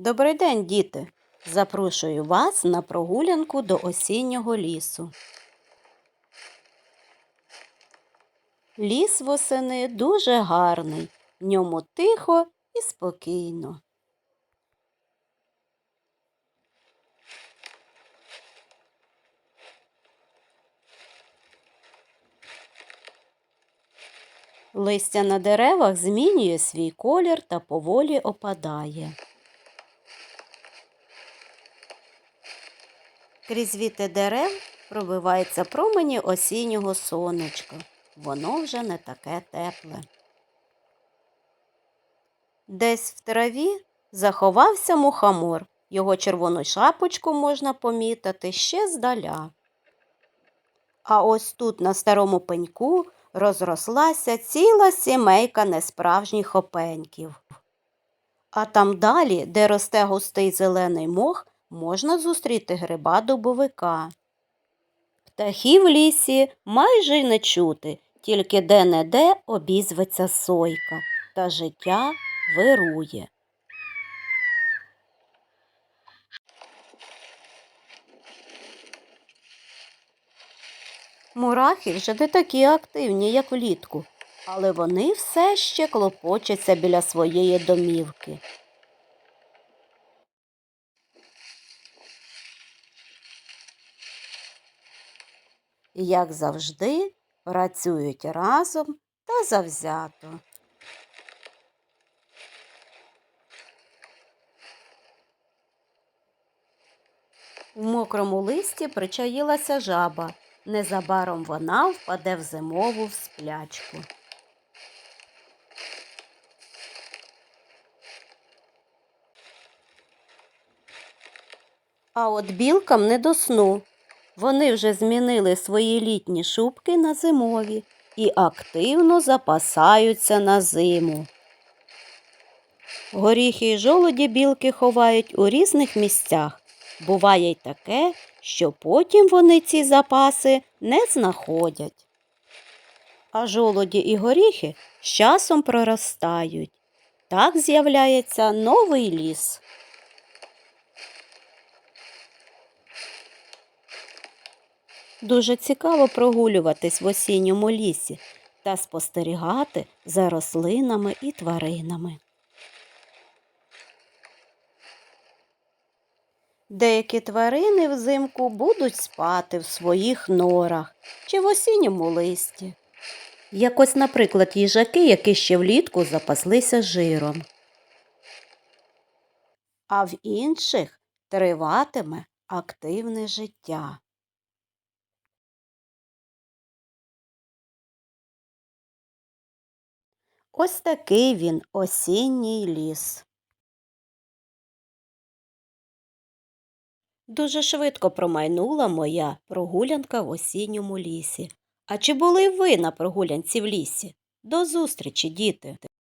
Добрий день, діти! Запрошую вас на прогулянку до осіннього лісу. Ліс восени дуже гарний, в ньому тихо і спокійно. Листя на деревах змінює свій колір та поволі опадає. Крізь віти дерев пробивається промені осіннього сонечка. Воно вже не таке тепле. Десь в траві заховався мухомор. Його червону шапочку можна помітити ще здаля. А ось тут, на старому пеньку, розрослася ціла сімейка несправжніх опеньків. А там далі, де росте густий зелений мох, можна зустріти гриба дубовика. Птахів в лісі майже й не чути, тільки де-не-де обізветься сойка, та життя вирує. Мурахи вже не такі активні, як влітку, але вони все ще клопочаться біля своєї домівки. Як завжди, працюють разом та завзято. У мокрому листі причаїлася жаба. Незабаром вона впаде в зимову в сплячку. А от білкам не до сну. Вони вже змінили свої літні шубки на зимові і активно запасаються на зиму. Горіхи й жолоді білки ховають у різних місцях. Буває й таке, що потім вони ці запаси не знаходять. А жолоді і горіхи з часом проростають. Так з'являється новий ліс. Дуже цікаво прогулюватись в осінньому лісі та спостерігати за рослинами і тваринами. Деякі тварини взимку будуть спати в своїх норах чи в осінньому листі. Як ось, наприклад, їжаки, які ще влітку запаслися жиром. А в інших триватиме активне життя. Ось такий він осінній ліс. Дуже швидко промайнула моя прогулянка в осінньому лісі. А чи були ви на прогулянці в лісі? До зустрічі, діти!